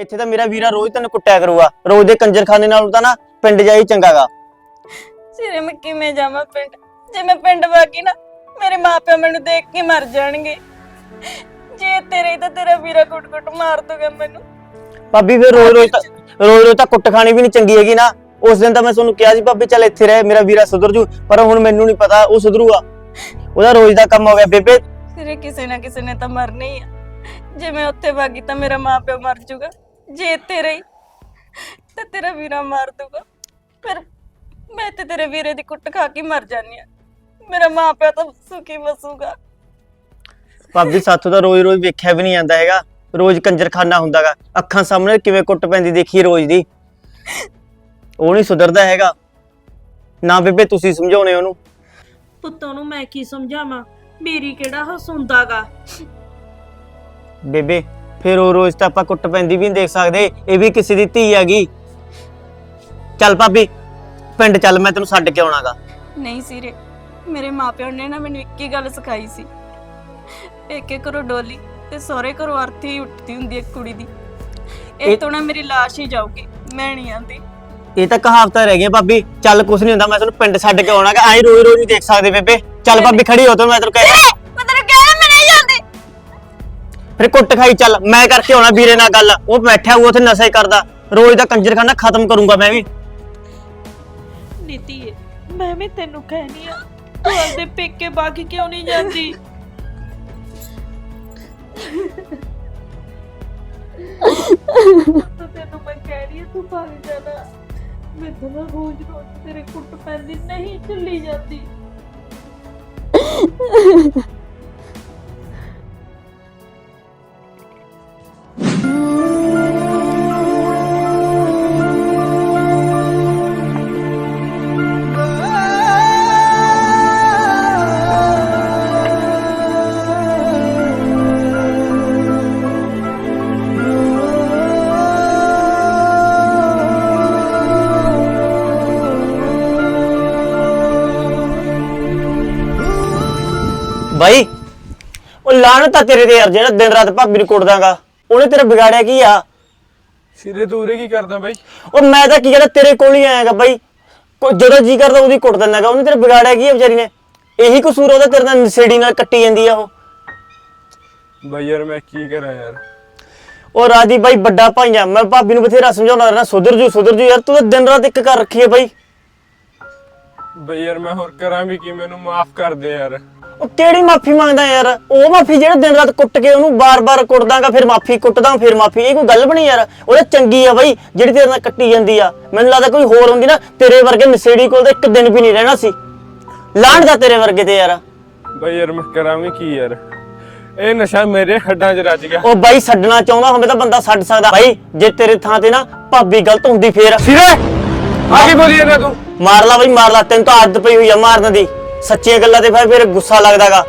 ਇੱਥੇ ਤਾਂ ਮੇਰਾ ਵੀਰਾ ਰੋਜ਼ ਤੈਨੂੰ ਕੁੱਟਿਆ ਕਰੂਗਾ। ਰੋਜ਼ ਦੇ ਕੰਜਰਖਾਨੇ ਨਾਲੋਂ ਤਾਂ ਨਾ ਪਿੰਡ ਜਾਈ ਚੰਗਾਗਾ। ਸਿਰੇ ਮੈਂ ਕਿਵੇਂ ਜਾਵਾਂ ਪਿੰਡ? ਜੇ ਮੈਂ ਪਿੰਡ ਵਾਗੀ ਨਾ ਮੇਰੇ ਮਾਪਿਓ ਮੈਨੂੰ ਦੇਖ ਕੇ ਮਰ ਜਾਣਗੇ। ਜੇ ਤੇਰੇ ਤਾਂ ਤੇਰਾ ਵੀਰਾ ਕੁੱਟ-ਕੁੱਟ ਮਾਰ ਦੂਗਾ ਮੈਨੂੰ। ਭਾਬੀ ਫਿਰ ਰੋਜ਼ ਰੋਜ਼ ਤਾਂ ਰੋਜ਼ ਰੋਜ਼ ਤਾਂ ਕੁੱਟ ਖਾਣੀ ਵੀ ਨਹੀਂ ਚੰਗੀ ਹੈਗੀ ਨਾ। ਉਸ ਦਿਨ ਤਾਂ ਮੈਂ ਤੁਹਾਨੂੰ ਕਿਹਾ ਸੀ ਭਾਬੀ ਚੱਲ ਇੱਥੇ ਰਹਿ ਮੇਰਾ ਵੀਰਾ ਸੁਧਰ ਜੂ ਪਰ ਹੁਣ ਮੈਨੂੰ ਨਹੀਂ ਪਤਾ ਉਹ ਸੁਧਰੂਗਾ। ਉਹਦਾ ਰੋਜ਼ ਦਾ ਕੰਮ ਹੋ ਗਿਆ ਬੇਬੇ। ਸਿਰੇ ਕਿਸੇ ਨਾ ਕਿਸੇ ਨੇ ਤਾਂ ਮਰਨਾ ਹੀ ਆ। ਜੇ ਮੈਂ ਉੱਥੇ ਵਾਗੀ ਤਾਂ ਮੇਰਾ ਮਾਪਿਓ ਮਰ ਜਾਊਗਾ ਜੇ ਇੱਥੇ ਰਹੀ ਤਾਂ ਤੇਰਾ ਵੀਰਾ ਮਾਰ ਦੂਗਾ ਫਿਰ ਮੈਂ ਤੇ ਤੇਰੇ ਵੀਰੇ ਦੀ ਕੁੱਟ ਖਾ ਕੇ ਮਰ ਜਾਨੀ ਆ। ਮੇਰਾ ਮਾਪਿਓ ਤਾਂ ਸੁਖੀ ਵਸੂਗਾ ਭਾਬੀ ਸਾਥੋਂ ਤਾਂ ਰੋਜ਼ ਰੋਜ਼ ਵੇਖਿਆ ਵੀ ਨਹੀਂ ਜਾਂਦਾ ਹੈਗਾ। ਰੋਜ਼ ਕੰਜਰਖਾਨਾ ਹੁੰਦਾਗਾ। ਅੱਖਾਂ ਸਾਹਮਣੇ ਕਿਵੇਂ ਕੁੱਟ ਪੈਂਦੀ ਦੇਖੀ ਰੋਜ਼ ਦੀ। ਉਹ ਨਹੀਂ ਸੁਧਰਦਾ ਹੈਗਾ। ਨਾ ਬੇਬੇ ਤੁਸੀਂ ਸਮਝਾਉਣੇ ਉਹਨੂੰ। ਪੁੱਤਾਂ ਨੂੰ ਮੈਂ ਕੀ ਸਮਝਾਵਾਂ? ਮੇਰੀ ਕਿਹੜਾ ਹਸੁੰਦਾਗਾ ਬੇਬੇ ਫਿਰ ਉਹ ਰੋਜ਼ ਤਾਂ ਆਪਾਂ ਕੁੱਟ ਪੈਂਦੀ ਵੀ ਨਹੀਂ ਦੇਖ ਸਕਦੇ। ਇਹ ਵੀ ਕਿਸੇ ਦੀ ਧੀ ਹੈਗੀ। ਚੱਲ ਭਾਬੀ ਪਿੰਡ ਚੱਲ ਮੈਂ ਤੈਨੂੰ ਛੱਡ ਕੇ ਆਉਣਾਗਾ। ਨਹੀਂ ਸਿਰੇ ਮੇਰੇ ਮਾਪਿਓ ਨੇ ਨਾ ਮੈਨੂੰ ਇੱਕ ਹੀ ਗੱਲ ਸਿਖਾਈ ਸੀ। ਪੇਕੇ ਘਰੋਂ ਡੋਲੀ ਤੇ ਸਹੁਰੇ ਘਰੋਂ ਅਰਥੀ ਉੱਠਦੀ ਹੁੰਦੀ ਹੈ ਕੁੜੀ ਦੀ। ਇਹ ਇਹ- ਤੋਂ ਨਾ ਮੇਰੀ ਲਾਸ਼ ਹੀ ਜਾਊਗੀ ਮੈਂ ਨਹੀਂ ਆਂਦੀ ਇਹ ਤਾਂ ਕਹਾਵਤਾਂ ਰਹਿ ਗਈਆਂ ਭਾਬੀ ਚੱਲ ਕੁਛ ਨਹੀਂ ਹੁੰਦਾ ਮੈਂ ਤੈਨੂੰ ਪਿੰਡ ਛੱਡ ਕੇ ਆਉਣਾਗਾ ਐਂ ਰੋਜ਼ ਰੋਜ਼ ਨਹੀਂ ਦੇਖ ਸਕਦੇ ਬੇਬੇ। ਚੱਲ ਭਾਬੀ ਖੜੀ ਹੋ ਤੂੰ ਮੈਂ ਤੈਨੂੰ ਕਹਿ ਮੈਂ ਤੈਨੂੰ ਕਹਿ ਮੈਂ ਨਹੀਂ ਜਾਂਦੀ। ਫਿਰ ਕੁੱਟ ਖਾਈ ਚੱਲ ਮੈਂ ਕਰਕੇ ਆਉਣਾ ਵੀਰੇ ਨਾਲ ਗੱਲ ਉਹ ਬੈਠਾ ਉਹ ਉੱਥੇ ਨਸ਼ਾ ਹੀ ਕਰਦਾ। ਰੋਜ਼ ਦਾ ਕੰਜਰਖਾਨਾ ਖਤਮ ਕਰੂੰਗਾ ਮੈਂ ਵੀ। ਨੀਤੀ ਮੈਂ ਵੀ ਤੈਨੂੰ ਕਹਿਨੀ ਆ ਤੂੰ ਆਪਦੇ ਪੇਕੇ ਬਾਕੀ ਕਿਉਂ ਨਹੀਂ ਜਾਂਦੀ? ਤਾਂ ਤੈਨੂੰ ਮੈਂ ਕਹਿ ਰਹੀ ਆ, ਤੂੰ ਭਾਗ ਜਾਣਾ ਮੈਂ ਤਾਂ ਰੋਜ਼ ਰੋਜ਼ ਤੇਰੇ ਕੁੱਟ ਪੈਂਦੀ, ਨਹੀਂ ਚੱਲੀ ਜਾਂਦੀ। ਬਾਈ। ਉਹ ਲਾਣਤ ਆ ਤੇਰੇ ਤੇ ਯਾਰ ਜਿਹੜਾ ਦਿਨ ਰਾਤ ਭਾਬੀ ਨੂੰ ਕੁੱਟਦਾਗਾ। ਉਹਨੇ ਤੇਰਾ ਵਿਗਾੜਿਆ ਕੀ ਆ? ਸਿਰੇ ਤੂੰ ਉਰੇ ਕੀ ਕਰਦਾ ਬਾਈ? ਉਹ ਮੈਂ ਤਾਂ ਕੀ ਕਹਿੰਦਾ ਤੇਰੇ ਕੋਲ ਹੀ ਆਇਆਗਾ ਬਾਈ। ਕੋਈ ਜਦੋਂ ਜੀ ਕਰਦਾ ਉਹਦੀ ਕੁੱਟ ਦਿੰਦਾਗਾ। ਉਹਨੇ ਤੇਰਾ ਵਿਗਾੜਿਆ ਕੀ ਆ ਵਿਚਾਰੀ ਨੇ? ਇਹੀ ਕਸੂਰ ਉਹਦਾ ਤੇਰੇ ਨਾਲ ਨਸ਼ੇੜੀ ਨਾਲ ਕੱਟੀ ਜਾਂਦੀ ਆ ਉਹ। ਬਈ ਯਾਰ ਮੈਂ ਕੀ ਕਰਾਂ ਯਾਰ? ਉਹ ਰਾਜੀ ਬਾਈ ਵੱਡਾ ਭਾਈ ਆ। ਮੈਂ ਭਾਬੀ ਨੂੰ ਬਥੇਰਾ ਸਮਝਾਉਣਾ ਰਹਿਣਾ ਸੁਧਰ ਜੂ ਸੁਧਰ ਜੂ ਯਾਰ। ਤੂੰ ਤਾਂ ਦਿਨ ਰਾਤ ਇੱਕ ਕਰ ਰੱਖੀ ਹੈ ਬਾਈ। ਬਈ ਯਾਰ ਮੈਂ ਹੋਰ ਕਰਾਂ ਵੀ ਕੀ? ਮੈਨੂੰ ਮਾਫ ਕਰ ਦੇ ਯਾਰ। ਉਹ ਕਿਹੜੀ ਮਾਫੀ ਮੰਗਦਾ ਯਾਰ? ਉਹ ਮਾਫੀ ਜਿਹੜਾ ਦਿਨ ਰਾਤ ਕੁੱਟ ਕੇ ਉਹਨੂੰ ਬਾਰ-ਬਾਰ ਕੁੱਟਦਾਗਾ ਫਿਰ ਮਾਫੀ ਕੁੱਟਦਾ ਫਿਰ ਮਾਫੀ। ਇਹ ਕੋਈ ਗੱਲ ਬਣੀ ਯਾਰ? ਉਹ ਤਾਂ ਚੰਗੀ ਆ ਬਾਈ ਜਿਹੜੀ ਤੇਰੇ ਨਾਲ ਕੱਟੀ ਜਾਂਦੀ ਆ। ਮੈਨੂੰ ਲੱਗਦਾ ਕੋਈ ਹੋਰ ਹੁੰਦੀ ਨਾ ਤੇਰੇ ਵਰਗੇ ਨਸ਼ੇੜੀ ਕੋਲ ਤਾਂ ਇੱਕ ਦਿਨ ਵੀ ਨਹੀਂ ਰਹਿਣਾ ਸੀ। ਲਾਣ ਦਾ ਤੇਰੇ ਵਰਗੇ ਤੇ ਯਾਰ। ਬਈ ਯਾਰ ਮੈਂ ਕਰਾਂ ਵੀ ਕੀ ਯਾਰ? ਇਹ ਨਸ਼ਾ ਮੇਰੇ ਹੱਡਾਂ 'ਚ ਰਚ ਗਿਆ। ਉਹ ਬਾਈ ਛੱਡਣਾ ਚਾਹੁੰਦਾ ਹੋਵੇ ਤਾਂ ਬੰਦਾ ਛੱਡ ਸਕਦਾ। ਬਾਈ ਜੇ ਤੇਰੇ ਥਾਂ ਤੇ ਨਾ ਭਾਬੀ ਗਲਤ ਹੁੰਦੀ ਫੇਰ। ਸਿਰੇ! ਆ ਕੀ ਬੋਲੀ ਜਾਂਦਾ ਤੂੰ? ਮਾਰ ਲਾ ਬਾਈ ਮਾਰ ਲਾ। ਤੈਨੂੰ ਤਾਂ ਆਦਤ ਪਈ ਹੋਈ ਆ ਮਾਰਨ ਦੀ। ਸੱਚੀਆਂ ਗੱਲਾਂ ਤੇ ਫਿਰ ਫਿਰ ਗੁੱਸਾ ਲੱਗਦਾਗਾ।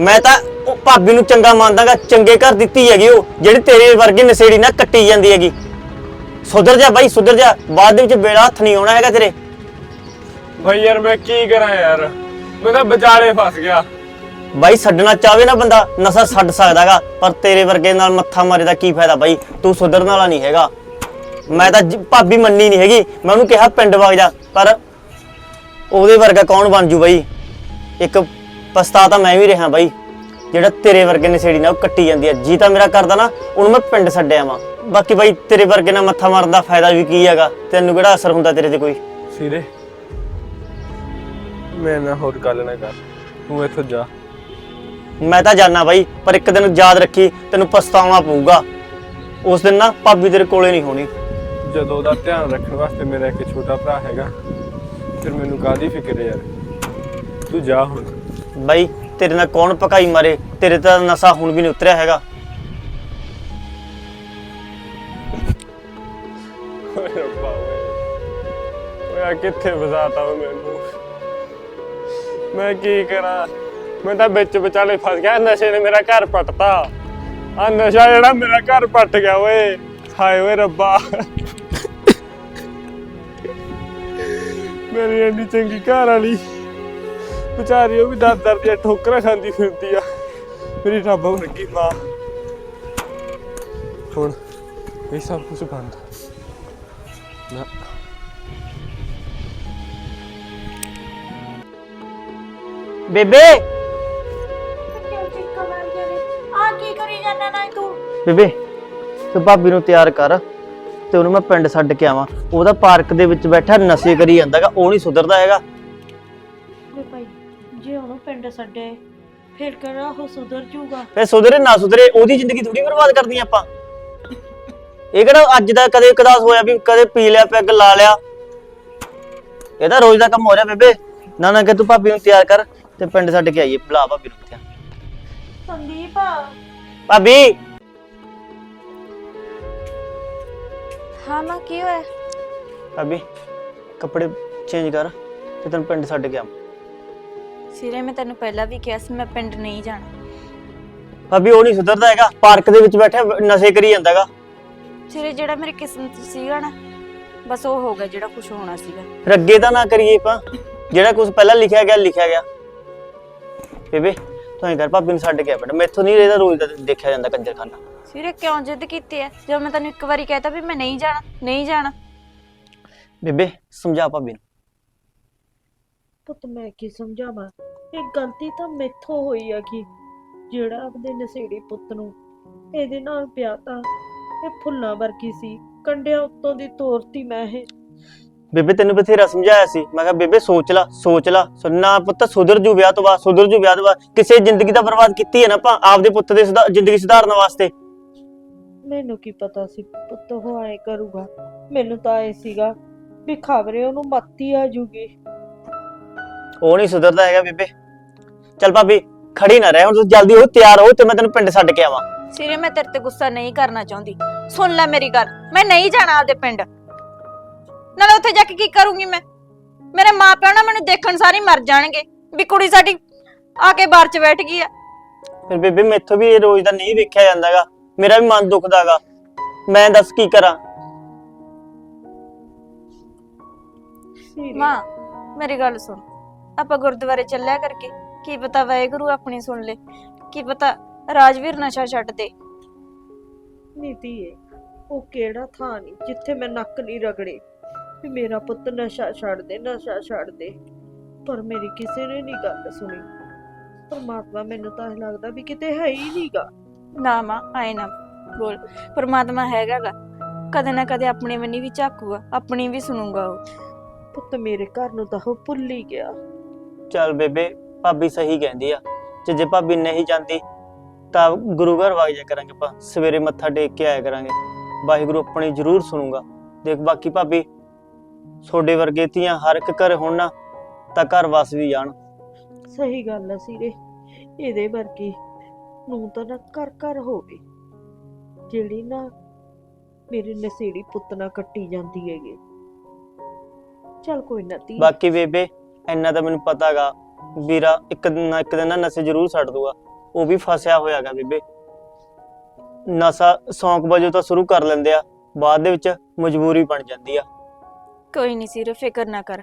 ਮੈਂ ਤਾਂ ਉਹ ਭਾਬੀ ਨੂੰ ਚੰਗਾ ਮੰਨਦਾਗਾ ਚੰਗੇ ਘਰ ਦਿੱਤੀ ਹੈਗੀ ਉਹ ਜਿਹੜੀ ਤੇਰੇ ਵਰਗੇ ਨਸ਼ੇੜੀ ਨਾਲ ਕੱਟੀ ਜਾਂਦੀ ਹੈਗੀ। ਸੁਧਰ ਜਾ ਬਾਈ ਸੁਧਰ ਜਾ। ਬਾਅਦ ਦੇ ਵਿੱਚ ਬੇੜਾ ਹੱਥ ਨਹੀਂ ਆਉਣਾ ਹੈਗਾ ਤੇਰੇ। ਬਈ ਯਾਰ ਮੈਂ ਕੀ ਕਰਾਂ ਯਾਰ? ਮੈਂ ਤਾਂ ਵਿਚਾਲੇ ਫਸ ਗਿਆ। ਬਾਈ ਛੱਡਣਾ ਚਾਹਵੇ ਨਾ ਬੰਦਾ ਨਸ਼ਾ ਛੱਡ ਸਕਦਾਗਾ। ਪਰ ਤੇਰੇ ਵਰਗੇ ਨਾਲ ਮੱਥਾ ਮਾਰੇ ਦਾ ਕੀ ਫਾਇਦਾ ਬਾਈ? ਤੂੰ ਸੁਧਰਨ ਵਾਲਾ ਨਹੀਂ ਹੈਗਾ। ਮੈਂ ਤਾਂ ਜ- ਭਾਬੀ ਮੰਨੀ ਨਹੀਂ ਹੈਗੀ। ਮੈਂ ਉਹਨੂੰ ਕਿਹਾ ਪਿੰਡ ਵਗ ਜਾ। ਪਰ ਉਹਦੇ ਵਰਗਾ ਕੌਣ ਬਣ ਜੂ ਬਾਈ? ਇੱਕ ਪਛਤਾ ਤਾਂ ਮੈਂ ਵੀ ਰਿਹਾ ਬਾਈ ਜਿਹੜਾ ਤੇਰੇ ਵਰਗੇ ਨਸ਼ੇੜੀ ਨਾਲ ਉਹ ਕੱਟੀ ਜਾਂਦੀ ਹੈ ਜੀ ਤਾਂ ਮੇਰਾ ਕਰਦਾ ਨਾ ਉਹਨੂੰ ਮੈਂ ਪਿੰਡ ਛੱਡਿਆ ਵਾਂ। ਬਾਕੀ ਬਾਈ ਤੇਰੇ ਵਰਗੇ ਨਾਲ ਮੱਥਾ ਮਾਰਨ ਦਾ ਫਾਇਦਾ ਵੀ ਕੀ ਹੈਗਾ? ਤੈਨੂੰ ਕਿਹੜਾ ਅਸਰ ਹੁੰਦਾ ਤੇਰੇ ਤੇ ਕੋਈ? ਸਿਰੇ ਮੈਂ ਨਾ ਹੋਰ ਗੱਲ ਨਾ ਕਰ। ਤੂੰ ਇੱਥੋਂ ਜਾ। ਮੈਂ ਤਾਂ ਜਾਣਾ ਬਾਈ ਪਰ ਇੱਕ ਦਿਨ ਯਾਦ ਰੱਖੀ ਤੈਨੂੰ ਪਛਤਾਉਣਾ ਪਊਗਾ। ਉਸ ਦਿਨ ਨਾ ਭਾਬੀ ਤੇਰੇ ਕੋਲੇ ਨਹੀਂ ਹੋਣੀ। ਜਦੋਂ ਉਹਦਾ ਧਿਆਨ ਰੱਖਣ ਵਾਸਤੇ ਮੇਰਾ ਇੱਕ ਛੋਟਾ ਭਰਾ ਹੈਗਾ ਫਿਰ ਮੈਨੂੰ ਕਾਦੀ ਫਿਕਰ ਯਾਰ? ਤੂੰ ਜਾ ਹੁਣ। ਬਾਈ ਤੇਰੇ ਨਾਲ ਕੌਣ ਪਕਾਈ ਮਾਰੇ? ਤੇਰੇ ਤਾਂ ਨਸ਼ਾ ਹੁਣ ਵੀ ਨਹੀਂ ਉਤਰਿਆ ਹੈਗਾ। ਓਏ ਰੱਬਾ ਓਏ। ਓਏ ਆ ਕਿੱਥੇ ਫਸਾਤਾ ਓਏ ਮੈਨੂੰ? ਮੈਂ ਕੀ ਕਰਾਂ? ਮੈਂ ਤਾਂ ਵਿੱਚ ਵਿਚਾਲੇ ਫਸ ਗਿਆ। ਨਸ਼ੇ ਨੇ ਮੇਰਾ ਘਰ ਪੱਟਤਾ। ਆ ਨਸ਼ਾ ਜਿਹੜਾ ਮੇਰਾ ਘਰ ਪੱਟ ਗਿਆ ਓਏ। ਹਾਏ ਓਏ ਰੱਬਾ। ਮੇਰੀ ਇੰਨੀ ਚੰਗੀ ਘਰ ਵਾਲੀ। ਵਿਚਾਰੀ ਉਹ ਵੀ ਦਰ ਦਰ ਦੀਆਂ ਠੋਕਰਾਂ ਖਾਂਦੀ ਫਿਰਦੀ ਆ। ਮੇਰੀ ਰੱਬ ਗਈ ਮਾਂ। ਹੁਣ ਇਹ ਸਭ ਕੁਝ ਬੰਦ। ਨਾ। ਬੇਬੇ! ਕਿਉਂ ਚੀਕਾਂ ਮਾਰੀਆਂ ਨੇ? ਆ ਕੀ ਕਰੀ ਜਾਂਦਾ ਨਾ ਤੂੰ? ਬੇਬੇ ਤੂੰ ਭਾਬੀ ਨੂੰ ਤਿਆਰ ਕਰ। ਤੇ ਉਹਨੂੰ ਮੈਂ ਪਿੰਡ ਛੱਡ ਕੇ ਆਵਾਂ। ਉਹਦਾ ਪਾਰਕ ਦੇ ਵਿੱਚ ਬੈਠਾ ਨਸ਼ੇ ਕਰੀ ਜਾਂਦਾਗਾ ਉਹ ਨਹੀਂ ਸੁਧਰਦਾ ਹੈਗਾ। ਵੇ ਭਾਈ ਜੇ ਉਹਨੂੰ ਪਿੰਡ ਛੱਡੇ ਫਿਰ ਕਿਹੜਾ ਉਹ ਸੁਧਰ ਜੂਗਾ? ਫੇ ਸੁਧਰੇ ਨਾ ਸੁਧਰੇ ਉਹਦੀ ਜ਼ਿੰਦਗੀ ਥੋੜੀ ਬਰਬਾਦ ਕਰਨੀ ਆਪਾਂ। ਇਹ ਕਿਹੜਾ ਅੱਜ ਦਾ ਕਦੇ ਕਦਾਸ ਹੋਇਆ ਵੀ ਕਦੇ ਪੀ ਲਿਆ ਪੈਗ ਲਾ ਲਿਆ। ਇਹ ਤਾਂ ਰੋਜ਼ ਦਾ ਕੰਮ ਹੋ ਰਿਹਾ ਬੇਬੇ। ਨਾ ਨਾ ਕਿ ਤੂੰ ਭਾਬੀ ਨੂੰ ਤਿਆਰ ਕਰ ਤੇ ਪਿੰਡ ਛੱਡ ਕੇ ਆਈਏ। ਬੁਲਾ ਭਾਬੀ ਨੂੰ ਕਿਹਾ ਸੰਦੀਪ। ਭਾਬੀ! ਹਾਂ ਮਾਂ ਕੀ ਹੋਇਆ? ਭਾਬੀ ਕੱਪੜੇ ਚੇਂਜ ਕਰ ਤੇ ਤੈਨੂੰ ਪਿੰਡ ਛੱਡ ਕੇ ਆਵਾਂ ਸਿਰੇ ਮੈਂ ਤੈਨੂੰ ਪਹਿਲਾਂ ਵੀ ਕਿਹਾ ਸੀ ਮੈਂ ਪਿੰਡ ਨਹੀਂ ਜਾਣਾ। ਭਾਬੀ ਉਹ ਨਹੀਂ ਸੁਧਰਦਾ ਹੈਗਾ। ਪਾਰਕ ਦੇ ਵਿੱਚ ਬੈਠਾ ਨਸ਼ੇ ਕਰੀ ਜਾਂਦਾਗਾ। ਸਿਰੇ ਜਿਹੜਾ ਮੇਰੀ ਕਿਸਮਤ 'ਚ ਸੀਗਾ ਨਾ ਬਸ ਉਹ ਹੋ ਗਿਆ ਜਿਹੜਾ ਕੁਝ ਹੋਣਾ ਸੀਗਾ। ਫਿਰ ਅੱਗੇ ਤਾਂ ਨਾ ਕਰੀਏ ਆਪਾਂ। ਜਿਹੜਾ ਕੁਝ ਪਹਿਲਾਂ ਲਿਖਿਆ ਗਿਆ ਲਿਖਿਆ ਗਿਆ। ਬੇਬੇ ਤੂੰ ਐਂ ਕਰ ਭਾਬੀ ਨੂੰ ਛੱਡ ਕੇ ਆ ਬੇਟਾ। ਮੈਥੋਂ ਨਹੀਂ ਇਹਦਾ ਰੋਜ਼ ਦਾ ਦੇਖਿਆ ਜਾਂਦਾ ਕੰਜਰਖਾਨਾ। ਸਿਰੇ ਕਿਉਂ ਜਿੱਦ ਕੀਤੀ ਹੈ ਜਦੋਂ ਮੈਂ ਤੈਨੂੰ ਇੱਕ ਵਾਰੀ ਕਹਿਤਾ ਵੀ ਮੈਂ ਨਹੀਂ ਜਾਣਾ ਨਹੀਂ ਜਾਣਾ। ਬੇਬੇ ਸਮਝਾ ਭਾਬੀ ਨੂੰ। ਪੁੱਤ ਮੈਂ ਕੀ ਸਮਝਾਵਾਂ? ਇਹ ਗਲਤੀ ਤਾਂ ਮੈਥੋਂ ਹੋਈ ਆ ਕਿ ਜਿਹੜਾ ਆਪਦੇ ਨਸ਼ੇੜੀ ਪੁੱਤ ਨੂੰ ਇਹਦੇ ਨਾਲ ਪਿਆ ਤਾਂ ਇਹ ਫੁੱਲਾਂ ਵਰਗੀ ਸੀ। ਕੰਡਿਆਂ ਉੱਤੋਂ ਦੀ ਤੋਰਤੀ ਮੈਂ ਇਹ। ਬੇਬੇ ਤੈਨੂੰ ਬਥੇਰਾ ਸਮਝਾਇਆ ਸੀ। ਮੈਂ ਕਿਹਾ ਬੇਬੇ ਸੋਚ ਲਾ ਸੋਚ ਲਾ। ਸੁਣਨਾ ਪੁੱਤ ਸੁਧਰ ਜੂ ਵਿਆਹ ਤੋਂ ਬਾਅਦ ਸੁਧਰ ਜੂ ਵਿਆਹ ਤੋਂ ਬਾਅਦ। ਕਿਸੇ ਜ਼ਿੰਦਗੀ ਦਾ ਬਰਬਾਦ ਕੀਤੀ ਹੈ ਨਾ ਆਪਾਂ ਆਪਦੇ ਪੁੱਤ ਦੇ ਸੁਧਾ- ਜ਼ਿੰਦਗੀ ਸੁਧਾਰਨ ਵਾਸਤੇ। ਮੈਨੂੰ ਕੀ ਪਤਾ ਸੀ ਪੁੱਤ ਉਹ ਐ ਕਰੂਗਾ। ਮੈਨੂੰ ਤਾਂ ਐ ਸੀਗਾ ਵੀ ਖਬਰੇ ਉਹਨੂੰ ਮੱਤੀ ਆ ਜੂਗੀ। ਉਹ ਨਹੀਂ ਸੁਧਰਦਾ ਹੈਗਾ ਬੇਬੇ। ਚੱਲ ਭਾਬੀ ਖੜੀ ਨਾ ਰਹਿ ਹੁਣ ਤੂੰ ਜਲਦੀ ਹੋ ਤਿਆਰ ਹੋ ਤੇ ਮੈਂ ਤੈਨੂੰ ਪਿੰਡ ਛੱਡ ਕੇ ਆਵਾਂ। ਸਿਰੇ ਮੈਂ ਤੇਰੇ ਤੇ ਗੁੱਸਾ ਨਹੀਂ ਕਰਨਾ ਚਾਹੁੰਦੀ। ਸੁਣ ਲੈ ਮੇਰੀ ਗੱਲ ਮੈਂ ਨਹੀਂ ਜਾਣਾ ਆਪਦੇ ਪਿੰਡ। ਨਾਲੇ ਉੱਥੇ ਜਾ ਕੇ ਕੀ ਕਰੂੰਗੀ ਮੈਂ? ਮੇਰੇ ਮਾਪਿਆਂ ਨਾ ਮੈਨੂੰ ਦੇਖਣ ਸਾਰੀ ਮਰ ਜਾਣਗੇ ਵੀ ਕੁੜੀ ਸਾਡੀ ਆ ਕੇ ਬਾਹਰ ਚ ਬੈਠ ਗਈ ਆ। ਫਿਰ ਬੇਬੇ ਮੈਥੋਂ ਵੀ ਇਹ ਰੋਜ਼ ਦਾ ਨਹੀਂ ਵੇਖਿਆ ਜਾਂਦਾਗਾ। ਮੇਰਾ ਵੀ ਮਨ ਦੁਖਦਾਗਾ ਮੈਂ ਦੱਸ ਕੀ ਕਰਾਂ? ਮਾਂ ਮੇਰੀ ਗੱਲ ਸੁਣ। ਆਪਾਂ ਗੁਰਦੁਆਰੇ ਚੱਲਿਆ ਕਰਕੇ ਕੀ ਪਤਾ ਵਾਹਿਗੁਰੂ ਆਪਣੀ ਸੁਣ ਲੇ। ਕੀ ਪਤਾ ਰਾਜਵੀਰ ਨਸ਼ਾ ਛੱਡ ਦੇ। ਨੀਤੀ ਏ ਉਹ ਕਿਹੜਾ ਥਾਂ ਨਹੀਂ ਜਿੱਥੇ ਮੈਂ ਨੱਕ ਨਹੀਂ ਰਗੜੇ। ਵੀ ਮੇਰਾ ਪੁੱਤ ਨਸ਼ਾ ਛੱਡ ਦੇ ਨਸ਼ਾ ਛੱਡ ਦੇ। ਪਰ ਮੇਰੀ ਕਿਸੇ ਨੇ ਨਹੀਂ ਗੱਲ ਸੁਣੀ। ਪਰਮਾਤਮਾ ਮੈਨੂੰ ਤਾਂ ਇਹ ਲੱਗਦਾ ਵੀ ਕਿਤੇ ਹੈ ਹੀ ਨਹੀਂਗਾ ਨਾ ਮਾਂ ਆਏ ਨਾ ਬੋਲ। ਪਰਮਾਤਮਾ ਹੈਗਾਗਾ। ਕਦੇ ਨਾ ਕਦੇ ਆਪਣੇ ਮੰਨੀ ਵੀ ਝਾਕੂਗਾ ਆਪਣੀ ਵੀ ਸੁਣੂਗਾ ਉਹ। ਪੁੱਤ ਮੇਰੇ ਘਰ ਨੂੰ ਤਾਂ ਉਹ ਭੁੱਲ ਹੀ ਗਿਆ। ਚੱਲ ਬੇਬੇ ਭਾਬੀ ਸਹੀ ਕਹਿੰਦੀ ਆ। ਜੇ ਜੇ ਭਾਬੀ ਨਹੀਂ ਜਾਂਦੀ ਤਾਂ ਗੁਰੂ ਘਰ ਵਗ ਜਾ ਕਰਾਂਗੇ ਆਪਾਂ। ਸਵੇਰੇ ਮੱਥਾ ਟੇਕ ਕੇ ਆਇਆ ਕਰਾਂਗੇ। ਵਾਹਿਗੁਰੂ ਆਪਣੀ ਜ਼ਰੂਰ ਸੁਣੂਗਾ। ਦੇਖ ਬਾਕੀ ਭਾਬੀ ਛੋਡੇ ਵਰਗੇ ਧੀਆਂ ਹਰ ਇੱਕ ਘਰ ਹੋਣ ਨਾ ਤਾਂ ਘਰ ਵਸ ਵੀ ਜਾਣ। ਸਹੀ ਗੱਲ ਆ ਸੀਰੇ। ਇਹਦੇ ਵਰਗੀ ਨੂੰ ਤਾਂ ਨਾ ਘਰ ਘਰ ਹੋਵੇ। ਜਿਹੜੀ ਨਾ ਮੇਰੇ ਨਸੇੜੀ ਪੁੱਤ ਨਾਲ ਕੱਟੀ ਜਾਂਦੀ ਹੈਗੀ। ਚੱਲ ਕੋਈ ਨਾ ਤੀ ਬਾਕੀ ਬੇਬੇ ਇੰਨਾ ਤਾਂ ਮੈਨੂੰ ਪਤਾਗਾ ਵੀਰਾ ਇੱਕ ਦਿਨ ਨਾ ਇੱਕ ਦਿਨ ਨਾ ਨਸ਼ੇ ਜ਼ਰੂਰ ਛੱਡ ਦੂਗਾ। ਉਹ ਵੀ ਫਸਿਆ ਹੋਇਆਗਾ ਬੇਬੇ। ਨਸ਼ਾ ਸ਼ੌਂਕ ਵਜੋਂ ਤਾਂ ਸ਼ੁਰੂ ਕਰ ਲੈਂਦੇ ਆ ਬਾਅਦ ਦੇ ਵਿੱਚ ਮਜਬੂਰੀ ਬਣ ਜਾਂਦੀ ਆ। ਕੋਈ ਨਹੀਂ ਸਿਰ ਫਿਕਰ ਨਾ ਕਰ।